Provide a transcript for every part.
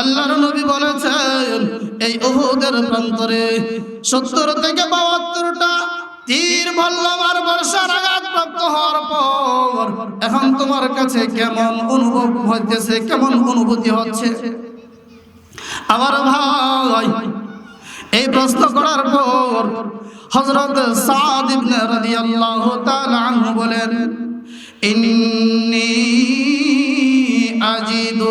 আল্লাহর নবী বলেছেন, এই উহুদের প্রান্তরে সত্তর থেকে বাহাত্তরটা তীর বললাম আর বর্ষার আঘাত প্রাপ্ত হওয়ার পর এখন তোমার কাছে কেমন অনুভব হইতেছে, কেমন অনুভূতি হচ্ছে? আমার ভাই, এই প্রশ্ন করার পর হযরত সাদ ইবনে রাদিয়াল্লাহু তাআলা আনহু বলেন, ইন্নী আজিদু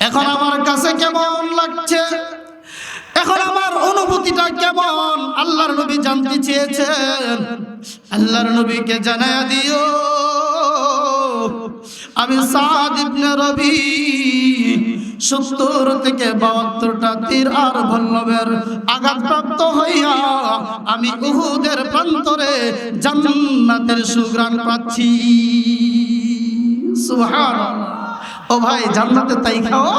এখন আমার কাছে কেমন লাগছে? এখন আমার অনুভূতিটা কেমন? আল্লাহর নবী জানতে চেয়েছেন। আল্লাহর নবীকে জানায় দিও। আমি সাদ ইবনে রবি, সত্তর থেকে বাহাত্তরটা তীর আর ভল্লবের আঘাতপ্রাপ্ত হইয়া আমি উহুদের প্রান্তরে জান্নাতের সুগ্রাণ পাচ্ছি। সুবহানাল্লাহ। ও ভাই, জান্নাতে তাই খাও।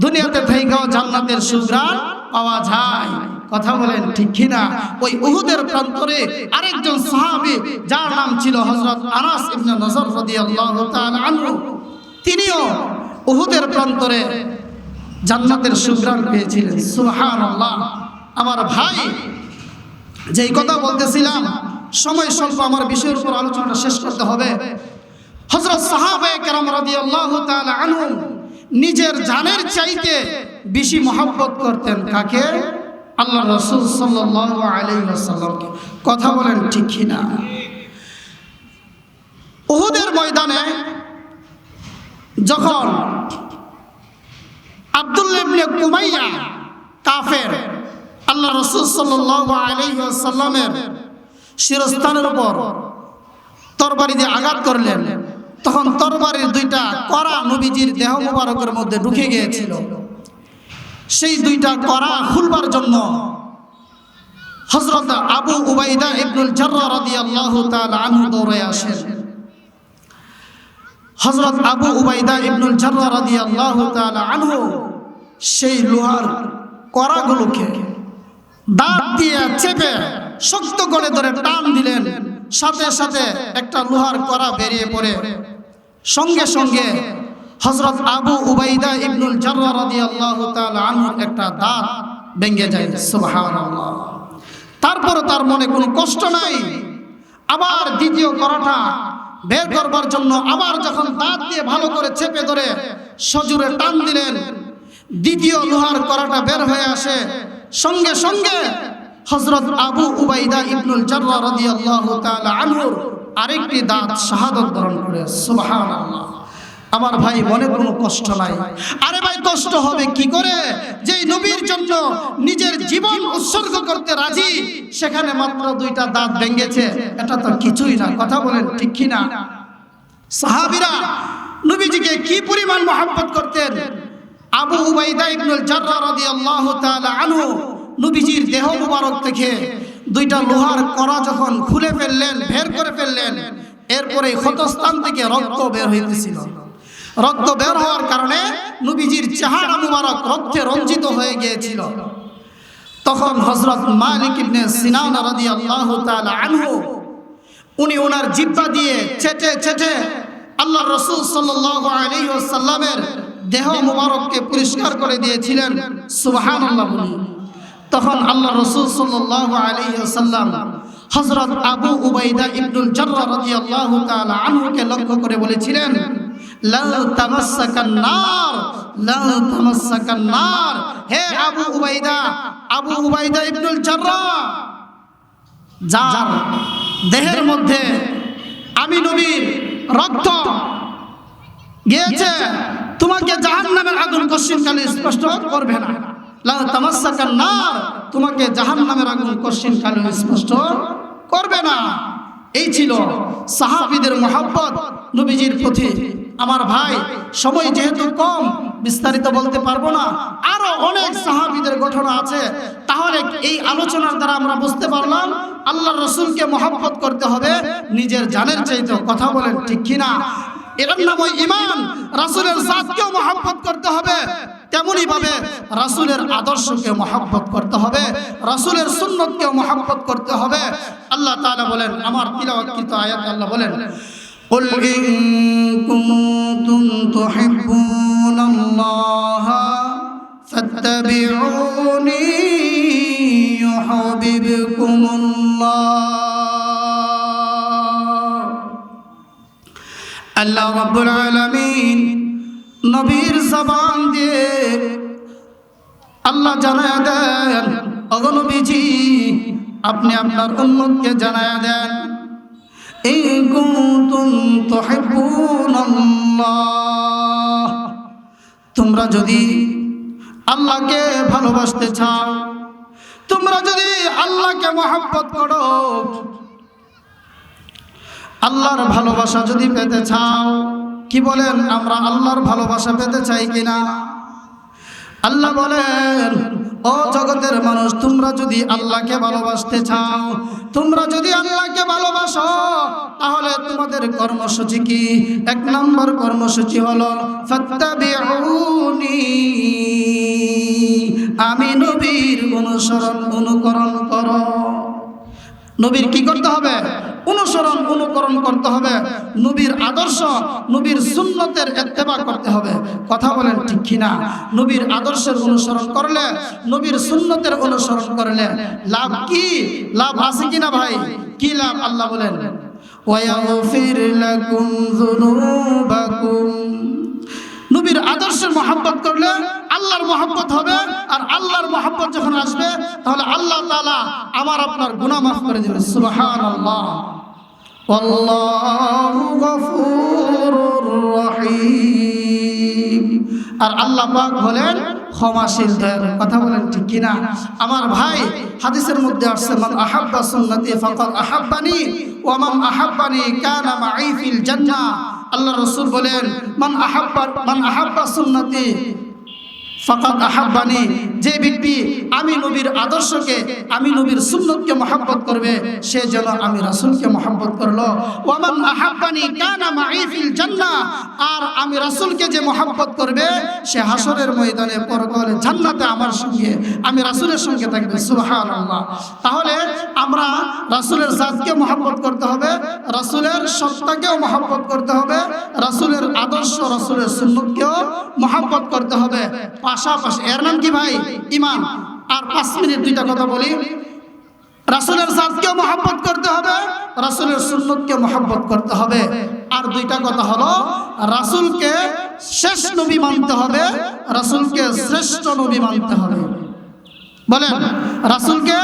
দুনিয়াতে তাই খাও, জান্নাতের সুগ্রাণ পাওয়া যায়। কথা বলেন ঠিক কিনা? ওই উহুদের প্রান্তরে আরেকজন সাহাবী, যার নাম ছিল হযরত আনাস ইবনে নজর রাদিয়াল্লাহু তাআলা আনহু, তিনিও উহুদের প্রান্তরে জান্নাতের সুগ্রাণ পেয়েছিলেন। সুবহানাল্লাহ। আমার ভাই, যেই কথা বলতেছিলাম, সময় স্বল্প, আমার বিষয়ের উপর আলোচনা শেষ করতে হবে। হযরত সাহাবায়ে কেরাম রাদিয়াল্লাহু তাআলা আনহু নিজের জানের চাইতে বেশি মহব্বত করতেন কাকে? আল্লাহ রসুল ওয়াসাল্লামকে। কথা বলেন ঠিক কিনা? উহুদের ময়দানে যখন আব্দুল্লাহ কুমাইয়া কাফের আল্লাহ রসুল সাল্লাল্লাহু আলাইহি ওয়াসাল্লামের শিরস্থানের উপর তরবারি দিয়ে আঘাত করলেন তখন তরবারির দুইটা কড়া নবীজির দেহ মুবারকের মধ্যে ঢুকে গিয়েছিল। সেই দুইটা কড়া খুলবার জন্য হজরত আবু উবাইদা ইবনুল জাররা রাদিয়াল্লাহু তাআলা আনহু দৌড়ে আসেন। হজরত আবু উবাইদা ইবনুল জাররা রাদিয়াল্লাহু তাআলা আনহু সেই লোহার কড়াগুলোকে দাঁত দিয়ে চেপে শক্ত করে ধরে টান দিলেন। সাথে সাথে একটা লোহার করা বেরিয়ে পড়ে। সঙ্গে সঙ্গে হজরত আবু উবাইদা ইবনুল একটা দাঁত ভেঙে যায়। সুবহানাল্লাহ। তারপরও তার মনে কোনো কষ্ট নাই। আবার দ্বিতীয় করাটা বের করবার জন্য আবার যখন দাঁত দিয়ে ভালো করে চেপে ধরে সজুরে টান দিলেন, দ্বিতীয় লোহার করাটা বের হয়ে আসে। সঙ্গে সঙ্গে হজরত আবু উবাইদা ইবনুল জাররা রাদিয়াল্লাহু তাআলা আনহুর আরেকটি দাঁত শাহাদত বরণ করে, সুবহানাল্লাহ। আমার ভাই মনে কোনো কষ্ট নাই। আরে ভাই, কষ্ট হবে কি করে? যে নবীর জন্য নিজের জীবন উৎসর্গ করতে রাজি, সেখানে মাত্র দুইটা দাঁত ভেঙেছে। এটা তো কিছুই না, কথা বলেন ঠিক কি না? সাহাবীরা নবীজিকে কি পরিমাণ মহব্বত করতেন? আবু উবাইদা ইবনুল জাররা রাদিয়াল্লাহু তাআলা আনহু নবীজির দেহ মুবারক থেকে দুইটা লোহার কড়া যখন খুলে ফেললেন, বের করে ফেললেন, এরপরে ক্ষতস্থান থেকে রক্ত বের হইতেছিল। রক্ত বের হওয়ার কারণে নবীজির চেহারা মুবারক রক্তে রঞ্জিত হয়ে গিয়েছিল। তখন হজরত মালিক ইবনে সিনান রাদিয়াল্লাহু তাআলা আনহু, উনি ওনার জিব্বা দিয়ে চেটে চেটে আল্লাহ রসুল সাল্লাল্লাহু আলাইহি ওয়াসাল্লামের দেহ মুবারককে পরিষ্কার করে দিয়েছিলেন। সুবহানাল্লাহ তখন আল্লাহ রসুল সাল্লাল্লাহু আলাইহি ওয়াসাল্লাম হযরত আবু উবাইদা ইবনুল জাররা রাদিয়াল্লাহু তাআলা আনহুকে লক্ষ্য করে বলেছিলেন হে আবু উবাইদা আবু উবাইদা ইবনুল জাররা, যার দেহের মধ্যে আমি নবীর রক্ত গিয়েছে, তোমাকে জাহান্নামের আগুন কশ্চিনকালে স্পষ্ট করবে না। তোমাকে জাহান্নামের আগুন কশ্চিনকালে স্পষ্ট করবে না। এই ছিল সাহাবিদের মোহাব্বত নবীজির প্রতি আমার ভাই, সময় যেহেতু কম, বিস্তারিত বলতে পারব না। আরও অনেক সাহাবিদের ঘটনা আছে। তাহলে এই আলোচনার দ্বারা আমরা বুঝতে পারলাম আল্লাহ রসুলকে মহাব্বত করতে হবে, নিজের জানের চাইতে কথা বলেন ঠিক কিনা। এর নাম ইমান, রাসুলের জাতকেও মহাব্বত করতে হবে। তেমনি ভাবে রাসুলের আদর্শকে মহাব্বত করতে হবে রাসুলের সুন্নতকেও মহাব্বত করতে হবে আল্লাহ তাআলা বলেন আমার তিলাওয়াতকৃত আয়াত আল্লাহ বলেন قل إن كنتم تحبون الله فاتبعوني يحببكم الله আল্লাহ রাব্বুল আলামিন নবীর জবান দিয়ে আল্লাহ জানায় দেন অগনবীজি আপনি আপনার উম্মতকে জানায় দেন ইন কুনতুম তুহিব্বুনাল্লাহ, তোমরা যদি আল্লাহকে ভালোবাসতে চাও, তোমরা যদি আল্লাহকে মহব্বত করো, আল্লাহর ভালোবাসা যদি পেতে চাও কি বলেন, আমরা আল্লাহর ভালোবাসা পেতে চাই কিনা? আল্লাহ বলেন, ও জগতের মানুষ, তোমরা যদি আল্লাহকে ভালোবাসতে চাও, তোমরা যদি আল্লাহকে ভালোবাসো, তাহলে তোমাদের কর্মসূচি কি? এক নম্বর কর্মসূচি হলো আমি নবীর অনুসরণ, অনুকরণ করো। নবীর কি করতে হবে? অনুসরণ অনুকরণ করতে হবে। নবীর আদর্শ, নবীর সুন্নতের এত্তেবা করতে হবে। কথা বলেন ঠিক কিনা? নবীর আদর্শের অনুসরণ করলে, নবীর সুন্নতের অনুসরণ করলে লাভ কি? লাভ আছে কিনা ভাই? কি লাভ আল্লাহ বলেন? ওয়াগফির লাকুম যুনুবাকুম। নবীর আদর্শের মহাব্বত করলে আল্লাহর মহাব্বত হবে, আর আল্লাহর মহাব্বত যখন আসবে, তাহলে আল্লাহ তাআলা আমার আপনার গুনাহ মাফ করে দেবে ওয়াল্লাহু গফুরুর আর আল্লাহ পাক হলেন ক্ষমাশীল দয়ালু কথা বলেন ঠিক কিনা? আমার ভাই হাদিসের মধ্যে আসছে, মান আহাব্বা সুন্নতি ফাকাদ আহাব্বানি, ওয়া মান আহাব্বানি কানা মাই ফিল জান্নাহ। আল্লাহ রসুল বলেন মান আহাব্বা মান আহাব্বা সুন্নতি ফকাত আহাব্বানি যে ব্যক্তি আমি নবীর আদর্শকে, আমি নবীর সুন্নতকে মহাব্বত করবে, সে যেন আমি রাসূলকে মহাব্বত করল। আর আমি রাসূলকে যে মহাব্বত করবে, সে হাসরের ময়দানে, পরকালে জান্নাতে আমার সঙ্গে, আমি রাসূলের সঙ্গে থাকবে, সুবহানাল্লাহ। তাহলে আমরা রাসূলের জাতকে মহাব্বত করতে হবে, রাসূলের সত্তাকেও মহাব্বত করতে হবে, রাসূলের আদর্শ, রাসুলের সুন্নতকেও মহাব্বত করতে হবে। পাশাপাশি, এর নাম কি ভাই? ইমান। আর পাঁচ মিনিট দুইটা কথা বলি। রাসুলের সাজকেও মহাব্বত করতে হবে, রাসূলের সুন্নতকে মহাব্বত করতে হবে। আর দুইটা কথা হলো, রাসুলকে শেষ নবী মানতে হবে, রাসুলকে শ্রেষ্ঠ নবী মানতে হবে। বলেন, রাসূলকে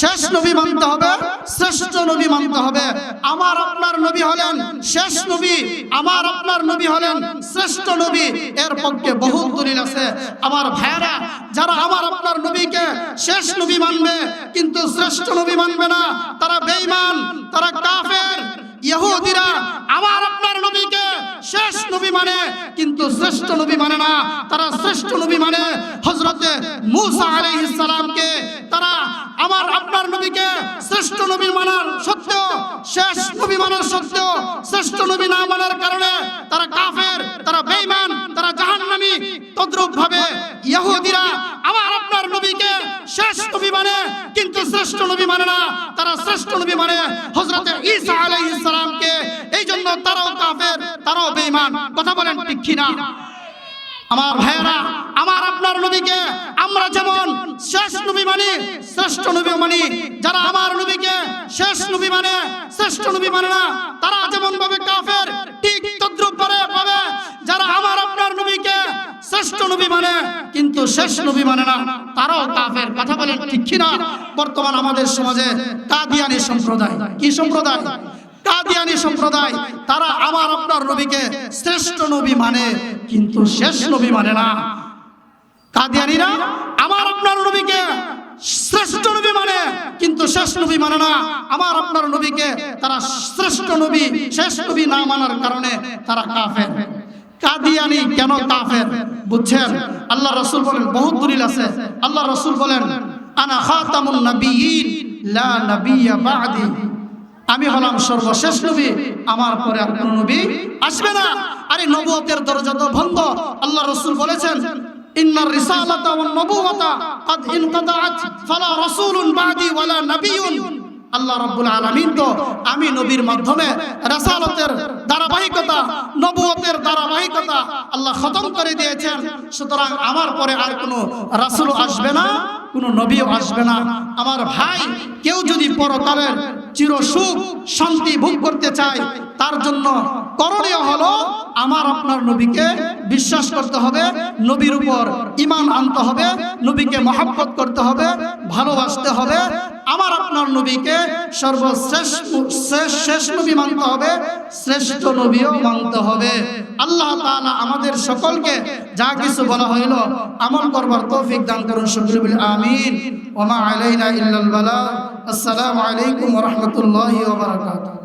শেষ নবী মানতে হবে, শ্রেষ্ঠ নবী মানতে হবে। আমার আপনার নবী হলেন শেষ নবী, আমার আপনার নবী হলেন শ্রেষ্ঠ নবী। এর পক্ষে বহু দলিল আছে। আমার ভাইরা যারা আমার আপনার নবীকে শেষ নবী মানবে, কিন্তু শ্রেষ্ঠ নবী মানবে না, তারা বেঈমান, তারা কাফের। ইহুদিরা, আমার আপনার নবীকে শেষ নবী মানে কিন্তু শ্রেষ্ঠ নবী মানে না, তারা শ্রেষ্ঠ নবী মানে হজরতে মুসা আলাইহিস সালামকে। তারা আমার আপনার নবীকে শ্রেষ্ঠ নবী মানার সত্ত্বেও, শেষ নবী মানার সত্ত্বেও, শ্রেষ্ঠ নবী না মানার কারণে তারা কাফের, তারা বেঈমান, তারা জাহান্নামী। তদ্রূপ ভাবে ইহুদিরা আমার আপনার নবীকে শেষ নবী মানে কিন্তু শ্রেষ্ঠ নবী মানে না, তারা শ্রেষ্ঠ নবী মানে হযরতে বলেন ঠিক কি না আমার ভাইয়েরা, আমার আপনার নবীকে আমরা যেমন শেষ নবী মানি, শ্রেষ্ঠ নবী মানি, যারা আমার নবীকে শেষ নবী মানে শ্রেষ্ঠ নবী মানে না, তারা যেমন ভাবে কাফের, ঠিক তদ্রুপ পারে পাবে। যারা আমার আপনার নবীকে শ্রেষ্ঠ নবী মানে কিন্তু শেষ নবী মানে না, তারাও কাফের। কথা বলেন ঠিক কি না বর্তমান আমাদের সমাজে কাদিয়ানি সম্প্রদায়, কি সম্প্রদায়? কাদিয়ানি সম্প্রদায়, তারা আমার আপনার নবীকে শ্রেষ্ঠ নবী মানে কিন্তু শেষ নবী মানে না। কাদিয়ানিরা আমার আপনার নবীকে শ্রেষ্ঠ নবী মানে কিন্তু শেষ নবী মানে না। আমার আপনার নবীকে তারা শ্রেষ্ঠ নবী, শেষ নবী না মানার কারণে তারা কাফের। কাদিয়ানি কেন কাফের? বুঝছেন? আল্লাহ রসুল বলেন, বহুত দলিল আছে। আল্লাহ রসুল বলেন, আনা খাতামুন নবিয়িন, লা নবিয়্যা বাদি। আমি হলাম সর্বশেষ নবী আমার পরে আর কোন নবী আসবে না আরে নবুয়তের দরজা তো বন্ধ আল্লাহ রসুল বলেছেন ইন্নার রিসালাতা ওয়ান নবুওয়াতা قد انقطعت فلا رسول بعدي ولا نبي আল্লাহ রাব্বুল আলামিন তো আমি নবীর মাধ্যমে রাসালতের ধারাবাহিকতা নবুয়তের ধারাবাহিকতা আল্লাহ খতম করে দিয়েছেন সুতরাং আমার পরে আর কোনো রাসূল আসবে না কোনো নবীও আসবে না আমার ভাই কেউ যদি পরকালের চির সুখ শান্তি ভোগ করতে চাই। তার জন্য করণীয় হলো আমার আপনার নবীকে বিশ্বাস করতে হবে, নবীর উপর ইমান আনতে হবে, নবীকে মহাব্বত করতে হবে, ভালোবাসতে হবে। আমার আপনার নবীকে সর্বশ্রেষ্ঠ, শেষ শেষ নবী মানতে হবে। শ্রেষ্ঠ নবীও মানতে হবে। আল্লাহ তাআলা আমাদের সকলকে যা কিছু বলা হইল আমল করবার তৌফিক দান করুন শুকর বিল আমিন। ওমা আলাইনা ইল্লাল বালা। আসসালামু আলাইকুম ওয়া রাহমাতুল্লাহি ওয়া বারাকাতুহু।